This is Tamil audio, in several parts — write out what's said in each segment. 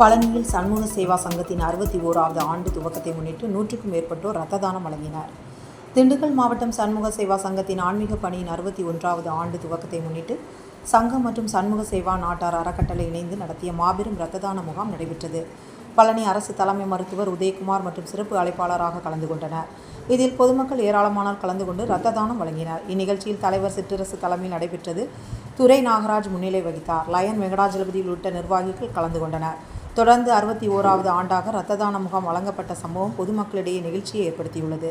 பழனியில் சண்முக சேவா சங்கத்தின் அறுபத்தி ஓராவது ஆண்டு துவக்கத்தை முன்னிட்டு நூற்றுக்கும் மேற்பட்டோர் இரத்த தானம் வழங்கினர். திண்டுக்கல் மாவட்டம் சண்முக சேவா சங்கத்தின் ஆன்மீக பணியின் அறுபத்தி ஒன்றாவது ஆண்டு துவக்கத்தை முன்னிட்டு சங்கம் மற்றும் சண்முக சேவா நாட்டார் அறக்கட்டளை இணைந்து நடத்திய மாபெரும் இரத்த தான முகாம் நடைபெற்றது. பழனி அரசு தலைமை மருத்துவர் உதயகுமார் மற்றும் சிறப்பு அழைப்பாளராக கலந்து கொண்டனர். இதில் பொதுமக்கள் ஏராளமானோர் கலந்து கொண்டு இரத்த தானம் வழங்கினர். இந்நிகழ்ச்சியில் தலைவர் சிற்றரசு தலைமையில் நடைபெற்றது. துரை நாகராஜ் முன்னிலை வகித்தார். லயன் வெங்கடாஜலபதி உள்ளிட்ட நிர்வாகிகள் கலந்து கொண்டனர். தொடர்ந்து அறுபத்தி ஓராவது ஆண்டாக இரத்த தான முகாம் வழங்கப்பட்ட சம்பவம் பொதுமக்களிடையே நிகழ்ச்சியை ஏற்படுத்தியுள்ளது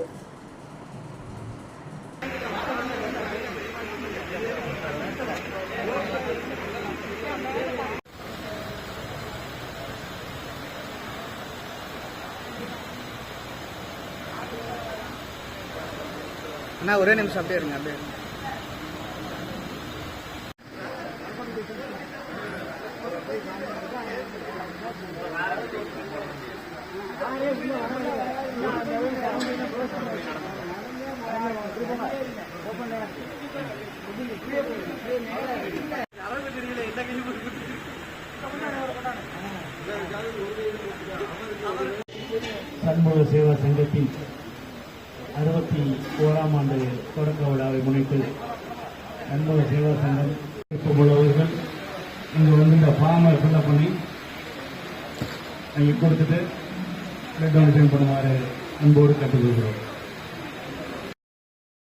அண்ணா ஒரே நிமிஷம் அப்படியே இருங்க அப்படியே இருங்க. சண்முக சேவா சங்கத்தின் அறுபத்தி ஓராம் ஆண்டு தொடக்க விழாவை முன்னிட்டு சண்முக சேவா சங்கம் உள்ளவர்கள் இங்கு வந்து இந்த ஃபார்மை ஃபில்லப் பண்ணி இங்கே கொடுத்துட்டு டொனேஷன் பண்ணுமாறு அன்போடு கேட்டுக்கொள்கிறோம்.